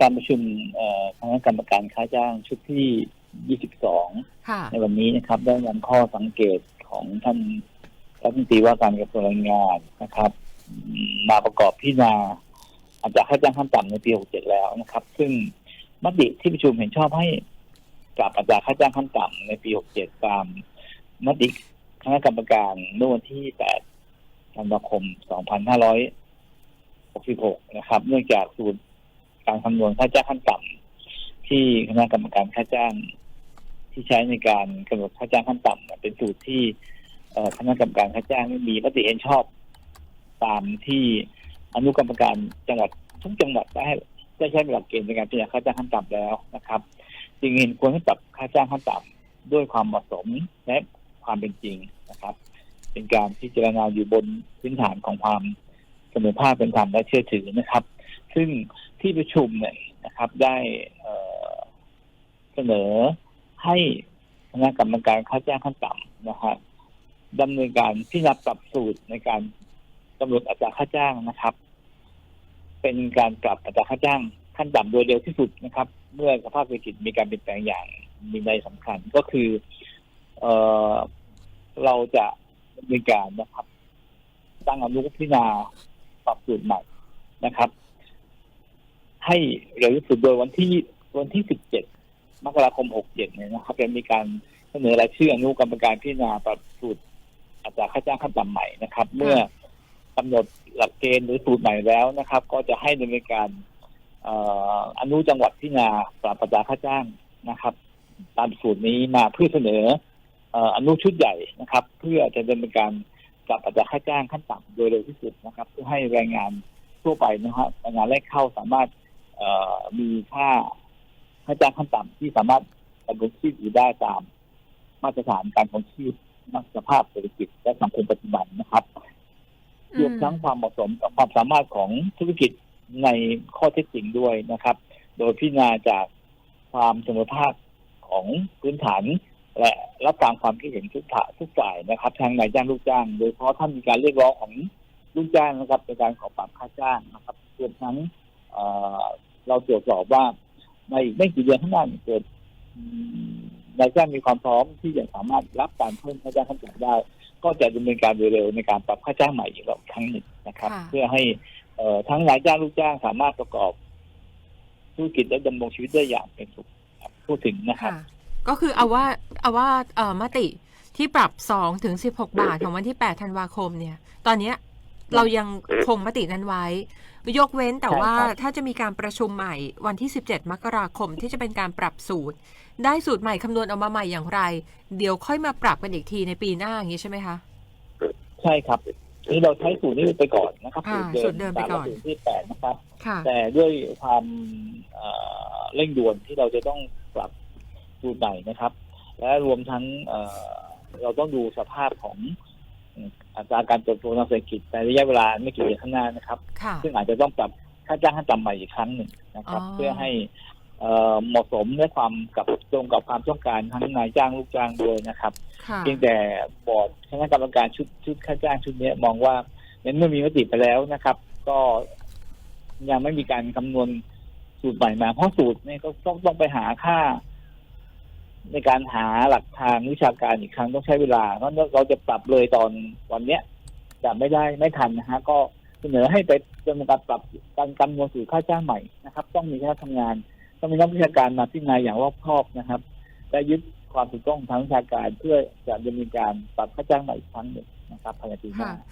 การประชุมเอ่อคณะกรรมการค่าจ้างชุดที่ 22ค่ะในวันนี้นะครับ ได้นำข้อสังเกตของท่านรัฐมนตรีว่าการกระทรวงแรงงานนะครับอืมมาประกอบพิจารณาอัตราค่าจ้างขั้นต่ำในปี 67 แล้วนะครับ ซึ่งมติที่ประชุมเห็นชอบให้ปรับอัตราค่าจ้างขั้นต่ำในปี 67 ตามมติคณะกรรมการเมื่อวันที่ 8 ธันวาคม 2566 นะครับ เนื่องจากสูตร การคำนวณค่าจ้างขั้นต่ำที่คณะกรรมการค่าจ้าง ที่ใช้ในการกำหนดค่าจ้างขั้นต่ำเนี่ยเป็นสูตรที่คณะกรรมการค่าจ้างม่มีมติเห็นชอบ ตามที่อนุกรรมการจังหวัดทุกจังหวัดได้ได้ใช้หลักเกณฑ์ในการพิจารณาค่าจ้างขั้นต่ำแล้วนะครับ จึงเห็นควรให้ปรับค่าจ้างขั้นต่ำด้วยความเหมาะสมและความเป็นจริงนะครับ เป็นการพิจารณาอยู่บนพื้นฐานของความเสมอภาคเป็นธรรมและเชื่อถือนะครับ ซึ่งที่ประชุมเนี่ยนะครับ ได้เเสนอให้คณะกรรมการค่าจ้างขั้นต่ำนะครับดำเนินการพิจารณาปรับสูตรในการกำหนดอัตราค่าจ้างนะครับ เป็นการปรับอัตราค่าจ้างขั้นต่ำโดยเร็วที่สุดนะครับ เมื่อสภาพเศรษฐกิจมีการเปลี่ยนแปลงอย่างมีนัยสำคัญก็คือเออเราจะดำเนินการนะครับ ตั้งอนุพิจารณาปรับสูตรใหม่นะครับ ให้เร็วที่สุดโดยวันที่วันที่ 17 มกราคม 67 เนี่ยนะครับจะมีการเสนอรายชื่ออนุกรรมการพิจารณาปรับสูตรอัตราค่าจ้างขั้นต่ำใหม่นะครับ เมื่อกำหนดหลักเกณฑ์หรือสูตรใหม่แล้วนะครับ ก็จะให้ดำเนินการเอ่ออนุจังหวัดพิจารณาปรับอัตราค่าจ้างนะครับ ตามสูตรนี้มาเพื่อเสนอเอ่ออนุชุดใหญ่นะครับ เพื่อจะดำเนินการปรับอัตราค่าจ้างขั้นต่ำโดยเร็วที่สุดนะครับ เพื่อให้แรงงานทั่วไปนะครับแรงงานแรกเข้าสามารถเอ่อ มีค่าค่าจ้างขั้นต่ำที่สามารถดำรงชีพอยู่ได้ตาม มาตรฐานการของชีพนักสภาพเศรษฐกิจและสังคมปัจจุบันนะครับอืมรวมทั้งความเหมาะสมกับความสามารถของธุรกิจในข้อเท็จจริงด้วยนะครับ โดยพิจารณาจากความเสมอภาคของพื้นฐานและรับฟังความคิดเห็นทุกฝ่ายทุกฝ่ายนะครับทางนายจ้างลูกจ้าง โดยเฉพาะท่านมีการเรียกร้องของลูกจ้างนะครับในการขอปรับค่าจ้างนะครับรวมทั้ง เอ่อเราตรวจสอบว่าในอีกไม่กี่เดือนข้างหน้าเนี่ยเกิดอืมนายจ้างมีความพร้อมที่จะสามารถรับการเพิ่มค่าจ้างขั้นต่ำได้ ก็จะดำเนินการโดยเร็วในการปรับค่าจ้างใหม่อีกครั้งหนึ่งนะครับค่ะเพื่อให้เอ่อทั้งนายจ้างลูกจ้างสามารถประกอบธุรกิจและดำรงชีวิตได้อย่างเป็นสุขครับพูดถึงนะครับค่ะก็คือเอาว่าเอาว่าเอ่อมติที่ปรับ2ถึง16บาทของวันที่8ธันวาคมเนี่ย ตอนเนี้ยเรายังคงมตินั้นไว้ ยกเว้นแต่ใช่ว่าครับถ้าจะมีการประชุมใหม่วันที่ 17 มกราคมที่จะเป็นการปรับสูตร ได้สูตรใหม่คำนวณออกมาใหม่อย่างไร เดี๋ยวค่อยมาปรับกันอีกทีในปีหน้าอย่างนี้ใช่ไหมคะใช่ครับนี่เราใช้สูตรนี้ไปก่อนนะครับอ่าสูตรเดิมไปก่อนสามสูตรที่แปดนะครับค่ะแต่ด้วยความเอ่อเร่งด่วนที่เราจะต้องปรับสูตรใหม่นะครับ และรวมทั้งเอ่อเราต้องดูสภาพของ อัตราการเติบโตทางเศรษฐกิจในระยะเวลาไม่กี่เดือนข้างหน้านะครับ ค่ะ ซึ่งอาจจะต้องปรับค่าจ้างขั้นต่ำใหม่อีกครั้งหนึ่งนะครับ อ๋อ เพื่อให้เอ่อเหมาะสมและความกับตรงกับความต้องการทั้งนายจ้างลูกจ้างด้วยนะครับ ค่ะ เพียงแต่บอร์ดคณะกรรมการชุดชุดค่าจ้างชุดเนี้ยมองว่าในเมื่อมีมติไปแล้วนะครับ ก็ยังไม่มีการคำนวณสูตรใหม่มา เพราะสูตรเนี่ยก็ต้องต้องไปหาค่า ในการหาหลักทางวิชาการอีกครั้งต้องใช้เวลา เพราะเราจะปรับเลยตอนวันเนี้ยจะไม่ได้ไม่ทันนะฮะก็เสนอให้ไปดำเนินการปรับการคำนวณสูตรค่าจ้างใหม่นะครับ ต้องมีคณะทำงานต้องมีนักวิชาการมาพิจารณาอย่างรอบคอบนะครับและยึดความถูกต้องทางวิชาการเพื่อจะดำเนินการปรับค่าจ้างใหม่อีกครั้งหนึ่งนะครับภายในปีหน้า